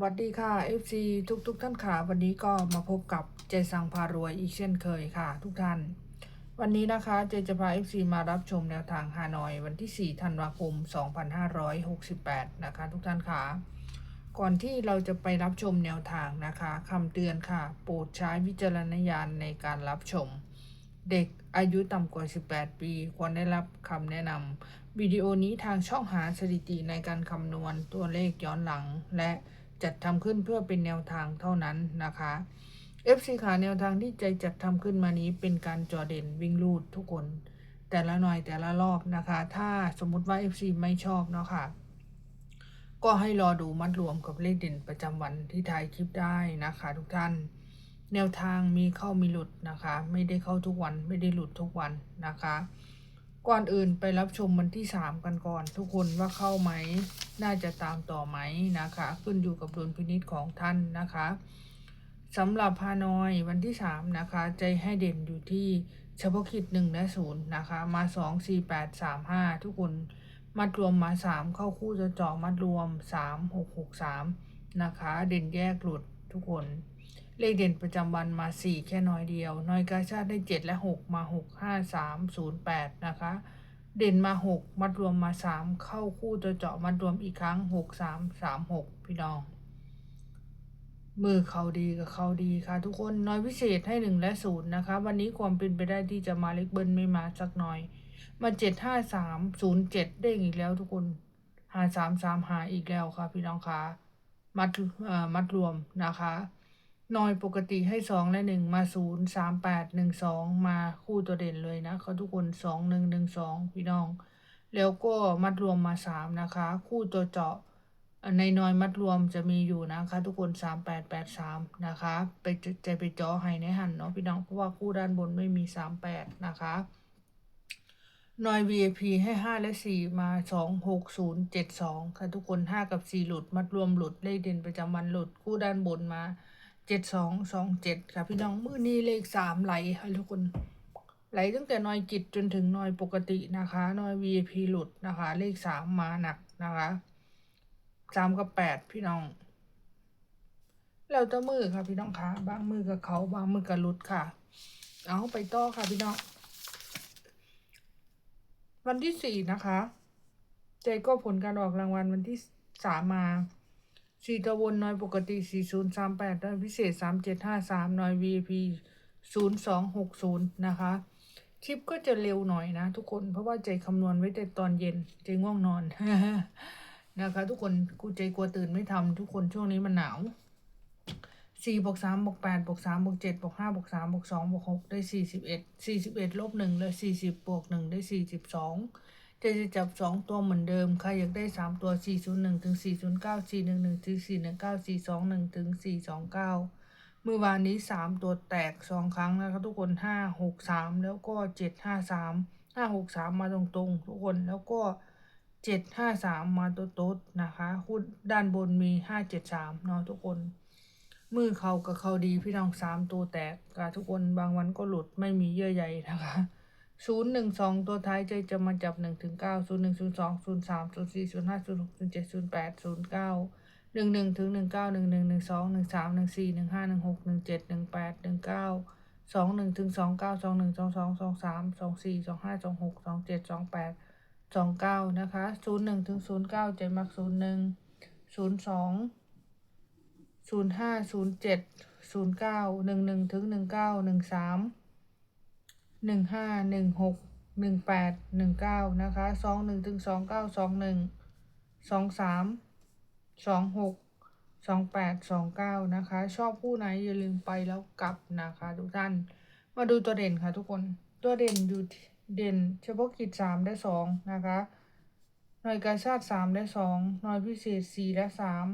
สวัสดีค่ะ FC ทุกทุกๆท่านค่ะ วันนี้ก็มาพบกับเจสังพารวยอีกเช่นเคยค่ะ ทุกท่าน วันนี้นะคะเจจะพา FC มารับชมแนวทางฮานอยวันที่ 4 ธันวาคม 2568 นะคะ ทุกท่านค่ะ ก่อนที่เราจะไปรับชมแนวทางนะคะคำเตือนค่ะ โปรดใช้วิจารณญาณในการรับชม เด็กอายุต่ำกว่า 18 ปี ควรได้รับคำแนะนำวิดีโอนี้ทางช่องหาสถิติในการคำนวณตัวเลขย้อนหลังและ จัดทำขึ้นเพื่อเป็นแนวทางเท่านั้นนะคะ FC ขาแนวทางที่ใจจัดทำขึ้นมานี้เป็นการจอเด่นวิ่งลูดทุกคน แต่ละหน่อยแต่ละรอบนะคะ ถ้าสมมติว่า FC ไม่ชอบเนาะค่ะก็ให้รอดูมัดรวมกับเลขเด่นประจำวันที่ถ่ายคลิปได้นะคะ ทุกท่าน แนวทางมีเข้ามีหลุดนะคะ ไม่ได้เข้าทุกวันไม่ได้หลุดทุกวันนะคะ ก่อนอื่นไปรับชมวันที่ 3 กันก่อน ทุกคนว่าเข้าไหม น่าจะตามต่อไหมนะคะ ขึ้นอยู่กับดุลพินิจของท่านนะคะสำหรับพานอยวันที่ 3 นะคะ ใจให้เด่นอยู่ที่เฉพาะกิจ1และ0นะคะ มา 2 4 8 3 5 ทุกคนมัดรวมมา 3 เข้าคู่จะจาะมัดรวม 3 6 6 3 นะคะ เด่นแยกหลุดทุกคน เลขเด่นประจำวันมา 4 แค่น้อยเดียว น้อยกาชาติได้ 7 และ 6 มา 6 5 3 0 8 นะคะ เด่นมา 6 มัดรวมมา 3 เข้าคู่ตัวเจาะมัดรวมอีกครั้ง 6 3 3 6 พี่น้อง มือเขาดีกับเขาดีค่ะ ทุกคนน้อยพิเศษให้ 1 และ 0 นะคะ วันนี้ความเป็นไปได้ที่จะมาเล็กเบิ้ลไม่มาสักหน่อย มา 7 5 3 0 7 เด้งอีกแล้วทุกคน5 3 3 5อีกแล้วค่ะ พี่น้องคะมัดมัดรวมนะคะ นอยปกติให้สองและหนึ่งมาศูนย์สามแปดหนึ่งสองมาคู่ตัวเด่นเลยนะเขาทุกคนสองหนึ่งหนึ่งสองพี่น้อง แล้วก็มัดรวมมาสามนะคะ คู่ตัวเจาะในน้อยมัดรวมจะมีอยู่นะคะ ทุกคนสามแปดแปดสามนะคะ ไปจะไปเจาะให้ในหันเนาะพี่น้องเพราะว่าคู่ด้านบนไม่มีสามแปดนะคะนอย VIP ให้ห้าและสี่มาสองหกศูนย์เจ็ดสองค่ะทุกคนห้ากับสี่หลุด มัดรวมหลุด เลขเด่นประจำวันหลุด คู่ด้านบนมา เจ็ดสองสองเจ็ดค่ะพี่น้องมือนี้เลขสามไหลค่ะทุกคนไหลตั้งแต่นอยจิตจนถึงนอยปกตินะคะนอย VIP หลุดนะคะ เลขสามมาหนักนะคะสามกับแปดพี่น้อง เราจะมือค่ะพี่น้องคะบางมือกับเขาบางมือกับหลุดค่ะ เอาไปต่อค่ะพี่น้อง วันที่สี่นะคะ เจก็ผลการออกรางวัลวันที่สามมา สี่ตัววนน้อยปกติ4038น้อยพิเศษ3753น้อย VIP 0260นะคะคลิปก็จะเร็วหน่อยนะทุกคนเพราะว่าใจคำนวณไว้แต่ตอนเย็นใจง่วงนอนนะคะ ทุกคนกูใจกลัวตื่นไม่ทำทุกคนช่วงนี้มันหนาวสี่บวกสามบวกแปดบวกสามบวกเจ็ดบวกห้าบวกสามบวกสองบวกหกได้สี่สิบเอ็ดสี่สิบเอ็ดลบหนึ่งเลยสี่สิบบวกหนึ่งได้สี่สิบสอง จะจะจับสองตัวเหมือนเดิม ใครอยากได้สามตัวสี่ศูนย์หนึ่งถึงสี่ศูนย์เก้าสี่หนึ่งหนึ่งถึงสี่หนึ่งเก้าสี่สองหนึ่งถึงสี่สองเก้าเมื่อวานนี้สามตัวแตกสองครั้งนะครับทุกคนห้าหกสามแล้วก็เจ็ดห้าสามห้าหกสามมาตรงๆ ทุกคนแล้วก็เจ็ดห้าสามมาตัวโต๊ดนะคะคู่ด้านบนมีห้าเจ็ดสามเนาะทุกคนมือเขากับเขาดีพี่น้องสามตัวแตกกะทุกคนบางวันก็หลุดไม่มีเยื่อใยนะคะ ศูนย์หนึ่งสองตัวท้ายใจจะมาจับหนึ่งถึงเก้าศูนย์หนึ่งศูนย์สองศูนย์สามศูนย์สี่ศูนย์ห้าศูนย์หกศูนย์เจ็ดศูนย์แปดศูนย์เก้าหนึ่งหนึ่งถึงหนึ่งเก้าหนึ่งหนึ่งหนึ่งสองหนึ่งสามหนึ่งสี่หนึ่งห้าหนึ่งหกหนึ่งเจ็ดหนึ่งแปดหนึ่งเก้าสองหนึ่งถึงสองเก้าสองหนึ่งสองสองสองสามสองสี่สองห้าสองหกสองเจ็ดสองแปดสองเก้านะคะศูนย์หนึ่งถึงศูนย์เก้าใจมักศูนย์หนึ่งศูนย์สองศูนย์ห้าศูนย์เจ็ดศูนย์เก้าหนึ่งหนึ่งถึงหนึ่งเก้าหนึ่งสาม หนึ่งห้าหนึ่งหกหนึ่งแปดหนึ่งเก้านะคะสองหนึ่งถึงสองเก้าสองหนึ่งสองสามสองหกสองแปดสองเก้านะคะ ชอบผู้ไหนอย่าลืมไปแล้วกลับนะคะทุกท่าน มาดูตัวเด่นค่ะทุกคน ตัวเด่นอยู่ที่เด่นเฉพาะกิจสามได้สองนะคะ หน่วยการชาติสามได้สองหน่วยพิเศษสี่และสาม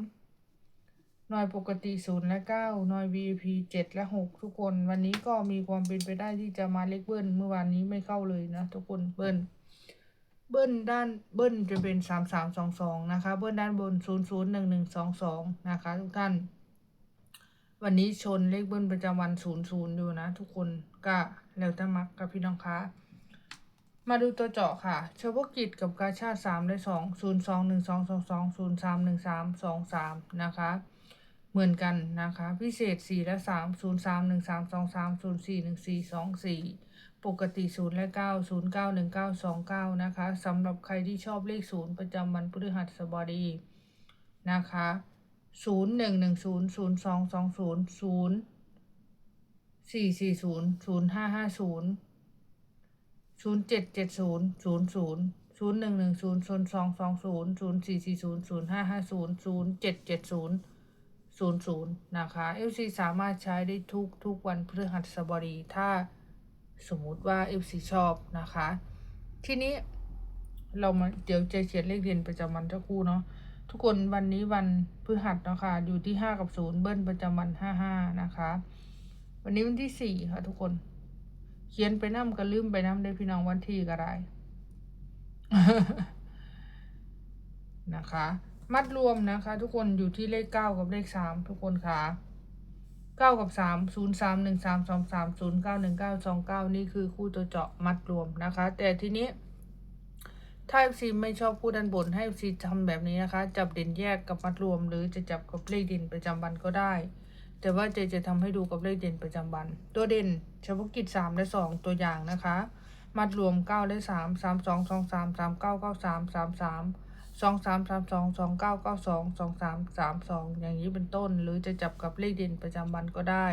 น่วยปกติศูนย์และเก้าหน่วย VIP เจ็ดและหกทุกคน วันนี้ก็มีความเป็นไปได้ที่จะมาเล็กเบิ้ลเมื่อวานนี้ไม่เข้าเลยนะ ทุกคนเบิ้ลเบิ้ลด้านเบิ้ลจะเป็นสามสามสองสองนะคะ เบิ้ลด้านบนศูนย์ศูนย์หนึ่งหนึ่งสองสองนะคะ ทุกท่าน วันนี้ชนเลขเบิ้ลประจำวันศูนย์ศูนย์อยู่นะ ทุกคนก็แล้วแต่มักกับพี่น้องคะมาดูตัวเจาะค่ะเฉพาะกิจกับกาชาติสามได้สองศูนย์สองหนึ่งสองสองสองศูนย์สามหนึ่งสามสองสามนะคะ เหมือนกันนะคะ พิเศษ 4 และ 3 0 3 1 3 2 3 0 4 1 4 2 4 ปกติ 0 และ 9 0 9 1 9 2 9 นะคะสำหรับใครที่ชอบเลข 0 ประจำวันพฤหัสบดีนะคะ0 1 1 0 0 2 2 0 0 4 4 0 0 5 5 0 0 7 7 0 0 0 0 1 1 0 0 2 2 0 0 4 4 0 0 5 5 0 0 7 7 0 00 นะคะ FC สามารถใช้ได้ทุกทุกวันพฤหัสบดี ถ้าสมมุติว่า FC ชอบนะคะ ทีนี้เรามาเดี๋ยวจะเขียนเลขเด่นประจำวันสักครู่เนาะทุกคนวันนี้วันพฤหัสนะคะอยู่ที่ 5 กับ 0 เบิ้ลประจำวัน 55 นะคะ วันนี้วันที่ 4 ค่ะทุกคน เขียนไปน้ำก็ลืมไปน้ำได้พี่น้องวันที่ก็ได้นะคะ มัดรวมนะคะ ทุกคนอยู่ที่เลขเก้ากับเลขสามทุกคนค่ะเก้ากับสามศูนย์สามหนึ่งสามสองสามศูนย์เก้าหนึ่งเก้าสองเก้านี่คือคู่ตัวเจาะมัดรวมนะคะ แต่ทีนี้ถ้า FC ไม่ชอบคู่ด้านบนให้ FC ทำแบบนี้นะคะ จับเด่นแยกกับมัดรวม หรือจะจับกับเลขเด่นประจำวันก็ได้ แต่ว่าเจจะทำให้ดูกับเลขเด่นประจำวัน ตัวเด่นเฉพาะกิจสามและสองตัวอย่างนะคะ มัดรวมเก้าและสามสามสองสอง สองสามสามสองสองเก้าเก้าสองสองสามสามสองอย่างนี้เป็นต้น หรือจะจับกับเลขเด่นประจำวันก็ได้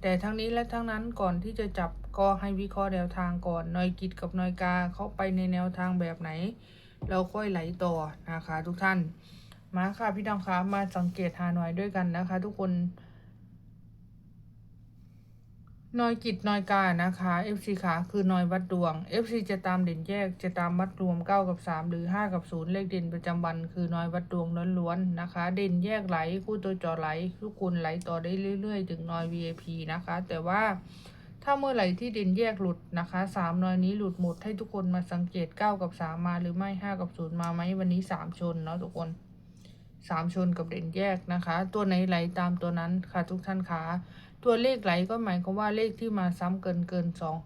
แต่ทั้งนี้และทั้งนั้นก่อนที่จะจับก็ให้วิเคราะห์แนวทางก่อนนอยกิจกับนอยกาเข้าไปในแนวทางแบบไหน เราค่อยไหลต่อนะคะ ทุกท่าน มาค่ะพี่น้องคะมาสังเกตหาหน่อยด้วยกันนะคะ ทุกคน นอยกิจนอยกายนะคะ FC ขาคือนอยวัดดวง FC จะตามเด่นแยกจะตามวัดรวม 9 กับ 3 หรือ 5 กับ 0 เลขเด่นประจำวันคือนอยวัดดวงล้วนๆนะคะ เด่นแยกไหลคู่ตัวจอไหลทุกคนไหลต่อได้เรื่อยๆ ถึงนอย VIP นะคะ แต่ว่าถ้าเมื่อไหร่ที่เด่นแยกหลุดนะคะ3นอยนี้หลุดหมดให้ทุกคนมาสังเกต 9 กับ 3 มาหรือไม่ 5 กับ 0 มาไหมวันนี้ 3 ชนเนาะทุกคนสามชนกับเด่นแยกนะคะ ตัวไหนไหลตามตัวนั้นค่ะทุกท่านคะ ตัวเลขไหลก็หมายความว่าเลขที่มาซ้ำเกินเกินสอง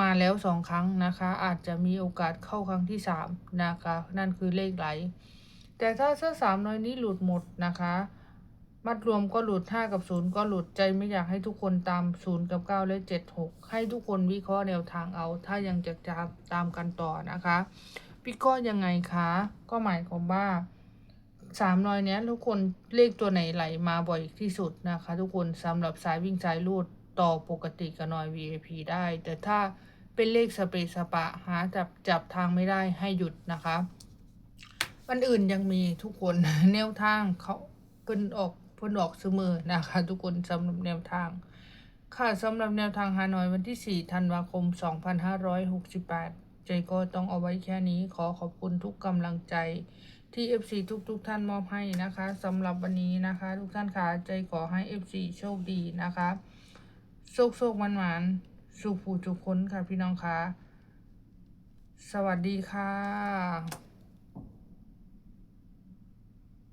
มาแล้วสองครั้งนะคะ อาจจะมีโอกาสเข้าครั้งที่สามนะคะ นั่นคือเลขไหล แต่ถ้าเสื้อสามน้อยนี้หลุดหมดนะคะ มัดรวมก็หลุดห้ากับศูนย์ก็หลุดใจไม่อยากให้ทุกคนตามศูนย์กับเก้าและเจ็ดหกให้ทุกคนวิเคราะห์แนวทางเอา ถ้ายังจะตามตามกันต่อนะคะวิเคราะห์ยังไงคะ ก็หมายความว่า สามรอยเนี้ยทุกคนเลขตัวไหนไหลมาบ่อยที่สุดนะคะ ทุกคนสำหรับสายวิ่งสายรูดต่อปกติกับนอย VIP ได้ แต่ถ้าเป็นเลขสเปซสปะหาจับจับทางไม่ได้ให้หยุดนะคะวันอื่นยังมีทุกคนแนวทางเขาเพิ่นออกเพิ่นออกเสมอนะคะ ทุกคนสำหรับแนวทาง ค่ะสำหรับแนวทางฮานอยวันที่ 4 ธันวาคม 2568 ใจก็ต้องเอาไว้แค่นี้ขอขอบคุณทุกกำลังใจ ที่ FC ทุกทุกๆท่านมอบให้นะคะสำหรับวันนี้นะคะ ทุกท่านคะใจขอให้ FC โชคดีนะคะโชคโชคมันหวานๆสุขผู้ทุกคนค่ะพี่น้องคะสวัสดีค่ะ